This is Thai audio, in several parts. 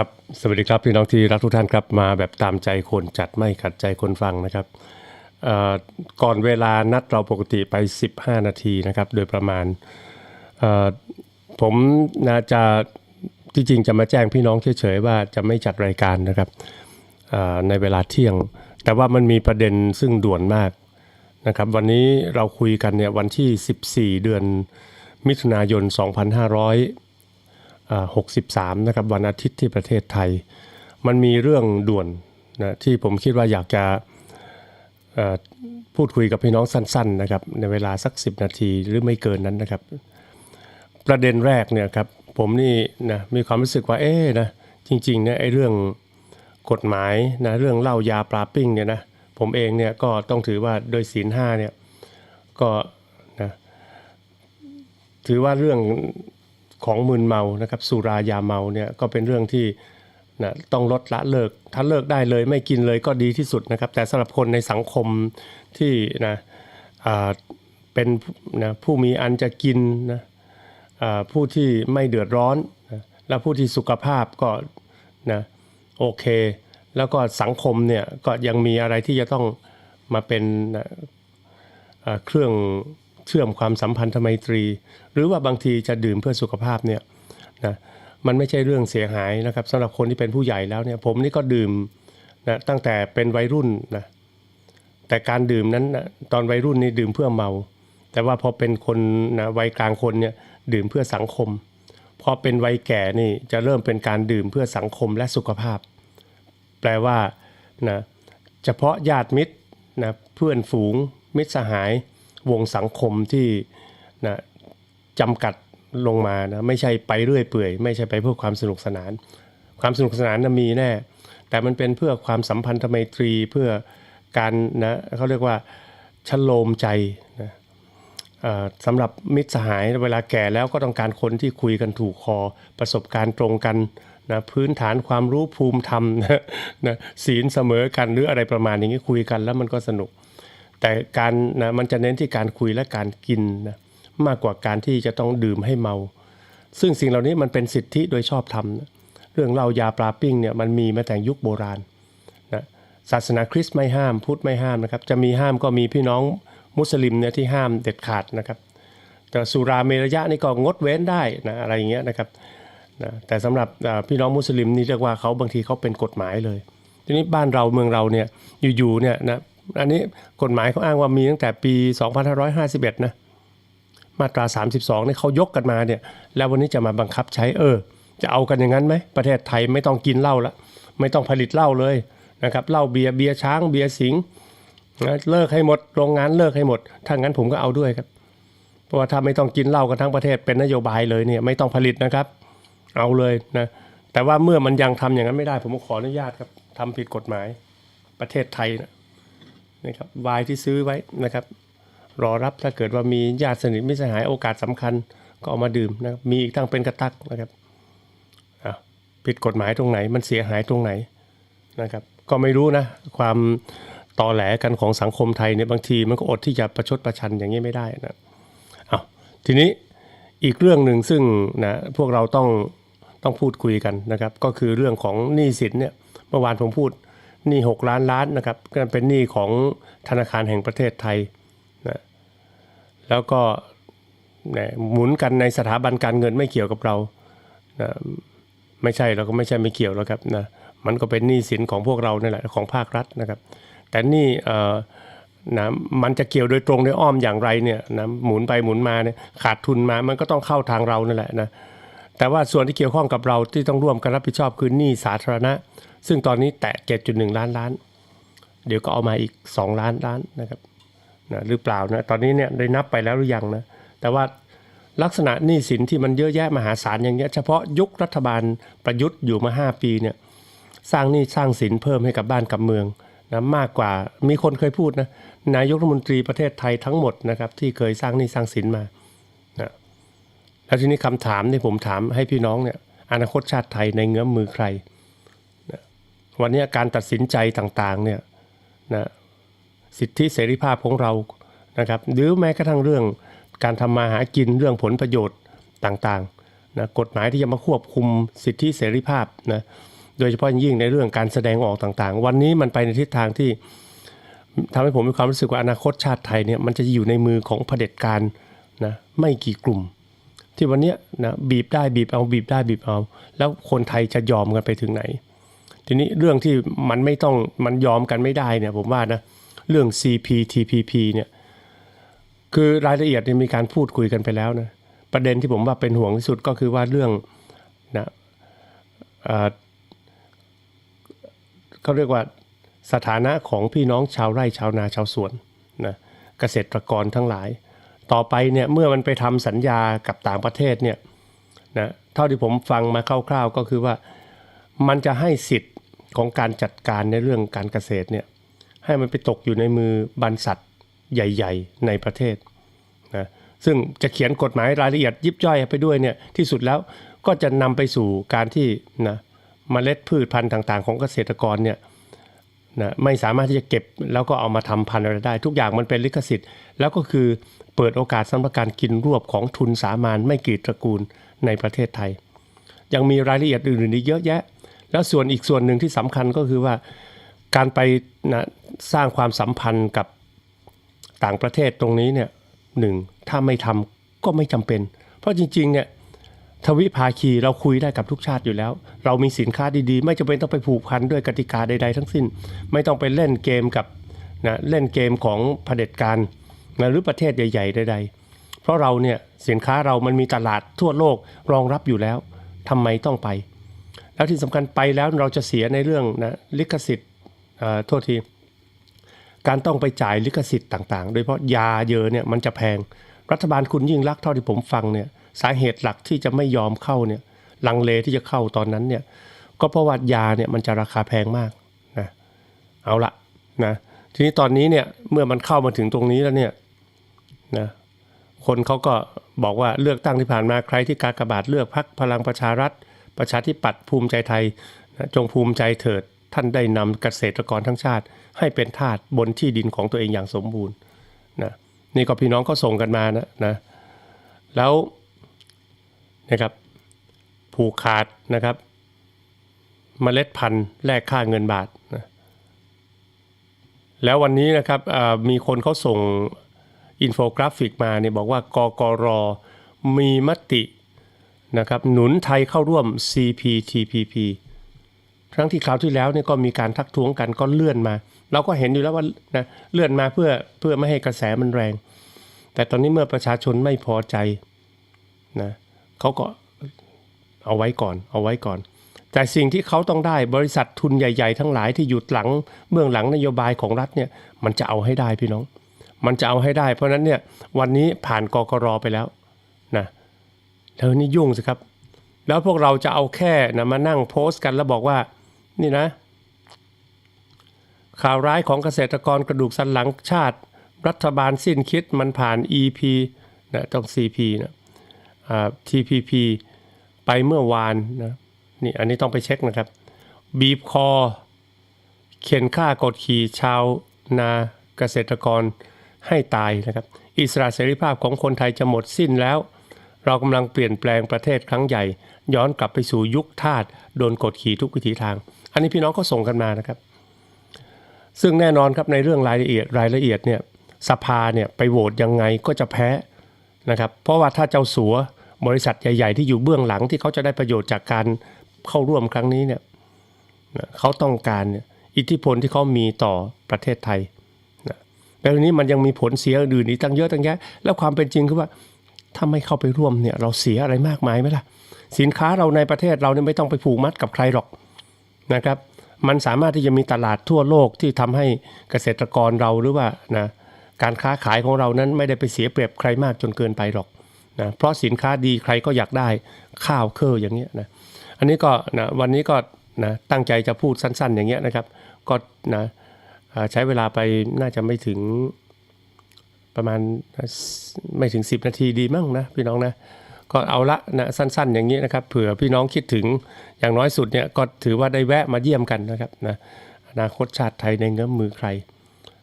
ครับสวัสดีครับพี่น้องที่รักทุกท่านครับมาแบบตามใจคนจัดไม่ขัดใจคนฟังนะครับก่อนเวลานัดเราปกติไป 15 นาทีนะครับโดยประมาณผมนะจะที่จริงจะมาแจ้งพี่น้องเฉยๆว่าจะไม่จัดรายการนะครับในเวลาเที่ยง แต่ว่ามันมีประเด็นซึ่งด่วนมากนะครับวันนี้เราคุยกันเนี่ยวันที่ 14 เดือนมิถุนายน 2500อ่า 63 นะครับวันอาทิตย์ที่ประเทศไทย มันมีเรื่องด่วนนะที่ผมคิดว่าอยากจะพูดคุยกับพี่น้องสั้น ๆ นะครับ ในเวลาสัก 10 นาทีหรือไม่เกินนั้นนะครับ ประเด็นแรกเนี่ยครับผมนี่นะมีความรู้สึกว่าเอ๊นะจริงๆเนี่ยไอ้เรื่องกฎหมายนะเรื่องเหล้ายาปลาปิ้งเนี่ยนะผมเองเนี่ยก็ต้องถือว่าโดยศีลห้าเนี่ยก็นะถือว่าเรื่อง ของมึนเมานะครับสุรายาเมาเนี่ยก็เป็นเรื่องที่นะต้องลดละเลิก ถ้าเลิกได้เลยไม่กินเลยก็ดีที่สุดนะครับ แต่สำหรับคนในสังคมที่นะเป็นนะผู้มีอันจะกินนะผู้ที่ไม่เดือดร้อนนะและผู้ที่สุขภาพก็นะโอเค แล้วก็สังคมเนี่ยก็ยังมีอะไรที่จะต้องมาเป็นนะเครื่อง เชื่อมความสัมพันธไมตรี หรือว่าบางทีจะดื่มเพื่อสุขภาพเนี่ยนะมันไม่ใช่เรื่องเสียหายนะครับสำหรับคนที่เป็นผู้ใหญ่แล้วเนี่ยผมนี่ก็ดื่มนะตั้งแต่เป็นวัยรุ่นนะแต่การดื่มนั้นนะตอนวัยรุ่นนี่ดื่มเพื่อเมา แต่ว่าพอเป็นคนนะวัยกลางคนเนี่ยดื่มเพื่อสังคมพอเป็นวัยแก่นี่จะเริ่มเป็นการดื่มเพื่อสังคมและสุขภาพ แปลว่านะเฉพาะญาติมิตรนะเพื่อนฝูงมิตรสหาย วงสังคมที่นะจำกัดลงมานะไม่ใช่ไปเรื่อยเปื่อย ไม่ใช่ไปเพื่อความสนุกสนาน ความสนุกสนานนะมีแน่ แต่มันเป็นเพื่อความสัมพันธไมตรีเพื่อการนะเขาเรียกว่าชโลมใจนะสำหรับมิตรสหายเวลาแก่แล้วก็ต้องการคนที่คุยกันถูกคอประสบการณ์ตรงกันนะพื้นฐานความรู้ภูมิธรรมนะนะศีลเสมอกันหรืออะไรประมาณอย่างนี้คุยกันแล้วมันก็สนุก แต่การนะมันจะเน้นที่การคุยและการกินนะมากกว่าการที่จะต้องดื่มให้เมา ซึ่งสิ่งเหล่านี้มันเป็นสิทธิโดยชอบธรรมนะเรื่องเหล้ายาปลาปิ้งเนี่ยมันมีมาแต่ยุคโบราณนะศาสนาคริสต์ไม่ห้ามพุทธไม่ห้ามนะครับ จะมีห้ามก็มีพี่น้องมุสลิมเนี่ยที่ห้ามเด็ดขาดนะครับแต่สุราเมรยะนี่ก็งดเว้นได้นะอะไรอย่างเงี้ยนะครับนะแต่สำหรับพี่น้องมุสลิมนี่เรียกว่าเขาบางทีเขาเป็นกฎหมายเลย ทีนี้บ้านเราเมืองเราเนี่ยอยู่ๆเนี่ยนะ อันนี้กฎหมายเขาอ้างว่ามีตั้งแต่ปี 2551 นะ มาตรา 32นี่เขายกกันมาเนี่ย แล้ววันนี้จะมาบังคับใช้เออ จะเอากันอย่างนั้นไหม ประเทศไทยไม่ต้องกินเหล้าละ ไม่ต้องผลิตเหล้าเลยนะครับ เหล้าเบียร์ เบียร์ช้าง เบียร์สิงห์นะเลิกให้หมด โรงงานเลิกให้หมด ถ้างั้นผมก็เอาด้วยครับ เพราะว่าถ้าไม่ต้องกินเหล้ากันทั้งประเทศเป็นนโยบายเลยเนี่ยไม่ต้องผลิตนะครับ เอาเลยนะ แต่ว่าเมื่อมันยังทำอย่างนั้นไม่ได้ ผมก็ขออนุญาตครับทำผิดกฎหมายประเทศไทยนะ นะครับวายที่ซื้อไว้นะครับ รอรับถ้าเกิดว่ามีญาติสนิทมิสหายโอกาสสำคัญก็เอามาดื่มนะครับมีอีกทั้งเป็นกระตักนะครับผิดกฎหมายตรงไหนมันเสียหายตรงไหนนะครับ ก็ไม่รู้นะ ความตอแหลกันของสังคมไทยเนี่ยบางทีมันก็อดที่จะประชดประชันอย่างนี้ไม่ได้นะเอาทีนี้อีกเรื่องหนึ่งซึ่งนะพวกเราต้องต้องพูดคุยกันนะครับ ก็คือเรื่องของหนี้สินเนี่ยเมื่อวานผมพูด หนี้6ล้านล้านนะครับก็เป็นหนี้ของธนาคารแห่งประเทศไทยนะแล้วก็หมุนกันในสถาบันการเงินไม่เกี่ยวกับเรานะไม่ใช่เราก็ไม่ใช่ไม่เกี่ยวแล้วครับนะมันก็เป็นหนี้สินของพวกเรานี่แหละของภาครัฐนะครับ แต่นี่นะมันจะเกี่ยวโดยตรงโดยอ้อมอย่างไรเนี่ยนะหมุนไปหมุนมาเนี่ยขาดทุนมามันก็ต้องเข้าทางเรานั่นแหละนะ แต่ว่าส่วนที่เกี่ยวข้องกับเราที่ต้องร่วมกันรับผิดชอบคือหนี้สาธารณะ ซึ่งตอนนี้แตะ 7.1 ล้านล้าน เดี๋ยวก็เอามาอีก 2 ล้านล้านนะครับนะหรือเปล่านะตอนนี้เนี่ยได้นับไปแล้วหรือยังนะแต่ว่าลักษณะหนี้สินที่มันเยอะแยะมหาศาลอย่างเงี้ยเฉพาะยุครัฐบาลประยุทธ์อยู่มา 5 ปีเนี่ยสร้างหนี้สร้างสินเพิ่มให้กับบ้านกับเมืองนะมากกว่ามีคนเคยพูดนะนายกรัฐมนตรีประเทศไทยทั้งหมดนะครับที่เคยสร้างหนี้สร้างสินมา แล้วทีนี้คำถามที่ผมถามให้พี่น้องเนี่ยอนาคตชาติไทยในเงื้อมมือใครนะวันนี้การตัดสินใจต่างๆเนี่ยนะสิทธิเสรีภาพของเรานะครับหรือแม้กระทั่งเรื่องการทำมาหากินเรื่องผลประโยชน์ต่างๆนะกฎหมายที่จะมาควบคุมสิทธิเสรีภาพนะโดยเฉพาะยิ่งในเรื่องการแสดงออกต่างๆ วันนี้มันไปในทิศทางที่ทำให้ผมมีความรู้สึกว่าอนาคตชาติไทยเนี่ยมันจะอยู่ในมือของเผด็จการนะไม่กี่กลุ่ม ที่วันนี้นะบีบได้บีบเอาบีบได้บีบเอา แล้วคนไทยจะยอมกันไปถึงไหน ทีนี้เรื่องที่มันไม่ต้องมันยอมกันไม่ได้เนี่ยผมว่านะเรื่อง CPTPP เนี่ยคือรายละเอียดเนี่ยมีการพูดคุยกันไปแล้วนะประเด็นที่ผมว่าเป็นห่วงที่สุดก็คือว่าเรื่องนะเอ่อเขาเรียกว่าสถานะของพี่น้องชาวไร่ชาวนาชาวสวนนะเกษตรกรทั้งหลาย ต่อไปเนี่ยเมื่อมันไปทำสัญญากับต่างประเทศเนี่ยนะเท่าที่ผมฟังมาคร่าวๆก็คือว่ามันจะให้สิทธิ์ของการจัดการในเรื่องการเกษตรเนี่ยให้มันไปตกอยู่ในมือบรรษัทใหญ่ ๆ ในประเทศนะซึ่งจะเขียนกฎหมายรายละเอียดยิบย่อยไปด้วยเนี่ยที่สุดแล้วก็จะนำไปสู่การที่นะเมล็ดพืชพันธุ์ต่างๆ ของเกษตรกรเนี่ยนะไม่สามารถที่จะเก็บแล้วก็เอามาทำพันธุ์อะไรได้ ทุกอย่างมันเป็นลิขสิทธิ์ แล้วก็คือ เปิดโอกาสสำหรับการกินรวบของทุนสามานไม่กี่ตระกูลในประเทศไทย ยังมีรายละเอียดอื่นๆอีกเยอะแยะ แล้วส่วนอีกส่วนหนึ่งที่สำคัญก็คือว่า การไปนะสร้างความสัมพันธ์กับต่างประเทศตรงนี้เนี่ยหนึ่งถ้าไม่ทำก็ไม่จำเป็น เพราะจริงๆเนี่ยทวิภาคีเราคุยได้กับทุกชาติอยู่แล้ว เรามีสินค้าดีๆ ไม่จำเป็นต้องไปผูกพันด้วยกติกาใด ๆ ทั้งสิ้น ไม่ต้องไปเล่นเกมกับนะเล่นเกมของเผด็จการ นะหรือประเทศใหญ่ๆใดๆ เพราะเราเนี่ยสินค้าเรามันมีตลาดทั่วโลกรองรับอยู่แล้วทำไมต้องไป แล้วที่สำคัญไปแล้วเราจะเสียในเรื่องนะลิขสิทธิ์โทษทีการต้องไปจ่ายลิขสิทธิ์ต่างๆ โดยเฉพาะยาเยอะเนี่ยมันจะแพง รัฐบาลคุณยิ่งรักเท่าที่ผมฟังเนี่ยสาเหตุหลักที่จะไม่ยอมเข้าเนี่ยลังเลที่จะเข้าตอนนั้นเนี่ยก็เพราะว่ายาเนี่ยมันจะราคาแพงมากนะเอาละนะทีนี้ตอนนี้เนี่ยเมื่อมันเข้ามาถึงตรงนี้แล้วเนี่ย นะคนเขาก็บอกว่าเลือกตั้งที่ผ่านมาใครที่กากบาทเลือกพักพลังประชารัฐ ประชาธิปัตย์ภูมิใจไทยนะจงภูมิใจเถิดท่านได้นำเกษตรกรทั้งชาติ ให้เป็นทาสบนที่ดินของตัวเองอย่างสมบูรณ์นะนี่ก็พี่น้องก็ส่งกันมานะนะแล้วนะครับผูกขาดนะครับเมล็ดพันธุ์แลกค่าเงินบาทนะแล้ววันนี้นะครับมีคนเขาส่ง อินโฟกราฟิกมาเนี่ยบอกว่ากกรมีมตินะครับหนุนไทยเข้าร่วม CPTPP ครั้งที่คราวที่แล้วเนี่ยก็มีการทักท้วงกันก็เลื่อนมา เราก็เห็นอยู่แล้วว่านะเลื่อนมาเพื่อเพื่อไม่ให้กระแสมันแรง แต่ตอนนี้เมื่อประชาชนไม่พอใจนะเขาก็เอาไว้ก่อน เอาไว้ก่อน แต่สิ่งที่เขาต้องได้บริษัททุนใหญ่ ๆ ทั้งหลายที่อยู่หลังเบื้องหลังนโยบายของรัฐเนี่ยมันจะเอาให้ได้พี่น้อง มันจะเอาให้ได้ เพราะนั้นเนี่ยวันนี้ผ่านกกรไปแล้วนะแล้วนี่ยุ่งสิครับ แล้วพวกเราจะเอาแค่นะมานั่งโพสต์กันแล้วบอกว่านี่นะ ข่าวร้ายของเกษตรกรกระดูกสันหลังชาติ รัฐบาลสิ้นคิดมันผ่าน EP นะต้อง CP นะอ่า TPP ไปเมื่อวานนะนี่อันนี้ต้องไปเช็คนะครับ บีบคอ เขียนฆ่ากดขี่ชาวนาเกษตรกร ให้ตายนะครับ อิสระเสรีภาพของคนไทยจะหมดสิ้นแล้ว เรากำลังเปลี่ยนแปลงประเทศครั้งใหญ่ ย้อนกลับไปสู่ยุคทาสโดนกดขี่ทุกวิถีทาง อันนี้พี่น้องก็ส่งกันมานะครับ ซึ่งแน่นอนครับในเรื่องรายละเอียดรายละเอียดเนี่ยสภาเนี่ยไปโหวตยังไงก็จะแพ้นะครับ เพราะว่าถ้าเจ้าสัวบริษัทใหญ่ ๆ ที่อยู่เบื้องหลังที่เขาจะได้ประโยชน์จากการเข้าร่วมครั้งนี้เนี่ยเขาต้องการอิทธิพลที่เขามีต่อประเทศไทย แล้วทีนี้มันยังมีผลเสียอื่นอีกตั้งเยอะตั้งแยะ แล้วความเป็นจริงคือว่าถ้าไม่เข้าไปร่วมเนี่ยเราเสียอะไรมากมายไหมล่ะ สินค้าเราในประเทศเราเนี่ยไม่ต้องไปผูกมัดกับใครหรอกนะครับ มันสามารถที่จะมีตลาดทั่วโลกที่ทำให้เกษตรกรเราหรือว่านะการค้าขายของเรานั้นไม่ได้ไปเสียเปรียบใครมากจนเกินไปหรอกนะเพราะสินค้าดีใครก็อยากได้ข้าวเคออย่างเงี้ยนะอันนี้ก็นะวันนี้ก็นะตั้งใจจะพูดสั้นๆ อย่างเงี้ยนะครับก็นะ ใช้เวลาไปน่าจะไม่ถึงประมาณไม่ถึง 10 นาทีดีมั้งนะพี่น้องนะก็เอาละนะสั้นๆ อย่างนี้นะครับเผื่อพี่น้องคิดถึงอย่างน้อยสุดเนี่ยก็ถือว่าได้แวะมาเยี่ยมกันนะครับนะอนาคตชาติไทยในเงื้อมือใคร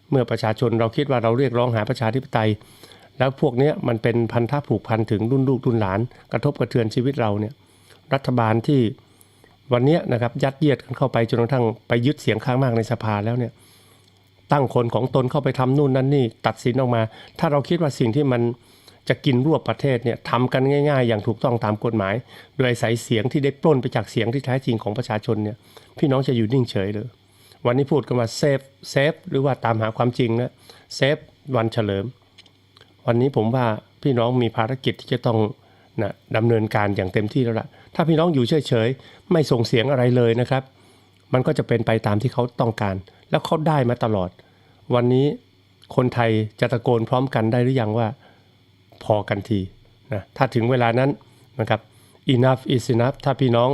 เมื่อประชาชนเราคิดว่าเราเรียกร้องหาประชาธิปไตย แล้วพวกเนี้ยมันเป็นพันธะผูกพันถึงรุ่นลูกรุ่นหลาน กระทบกระเทือนชีวิตเราเนี่ยรัฐบาลที่วันนี้นะครับยัดเยียดกันเข้าไปจนกระทั่งไปยึดเสียงข้างมากในสภาแล้วเนี่ย ตั้งคนของตนเข้าไปทำนู่นนั่นนี่ตัดสินออกมา ถ้าเราคิดว่าสิ่งที่มันจะกินรวบประเทศเนี่ยทำกันง่าย ๆ อย่างถูกต้องตามกฎหมาย โดยอาศัยเสียงที่ได้ปล้นไปจากเสียงที่แท้จริงของประชาชนเนี่ยพี่น้องจะอยู่นิ่งเฉยเลยวันนี้พูดกันว่าเซฟเซฟหรือว่าตามหาความจริงนะเซฟวันเฉลิม วันนี้ผมว่าพี่น้องมีภารกิจที่จะต้องนะดำเนินการอย่างเต็มที่แล้วล่ะถ้าพี่น้องอยู่เฉยๆไม่ส่งเสียงอะไรเลยนะครับ มันก็จะเป็นไปตามที่เขาต้องการ แล้วเขาได้มาตลอด วันนี้คนไทยจะตะโกนพร้อมกันได้หรือยังว่าพอกันทีนะถ้าถึงเวลานั้นนะครับ enough is enough ถ้าพี่น้อง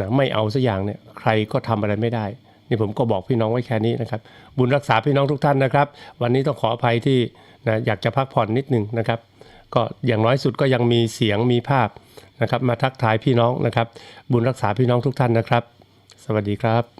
นะไม่เอาสักอย่างเนี่ยใครก็ทำอะไรไม่ได้ นี่ผมก็บอกพี่น้องไว้แค่นี้นะครับ บุญรักษาพี่น้องทุกท่านนะครับ วันนี้ต้องขออภัยที่นะอยากจะพักผ่อนนิดหนึงนะครับ ก็อย่างน้อยสุดก็ยังมีเสียงมีภาพนะครับ มาทักทายพี่น้องนะครับ บุญรักษาพี่น้องทุกท่านนะครับ สวัสดีครับ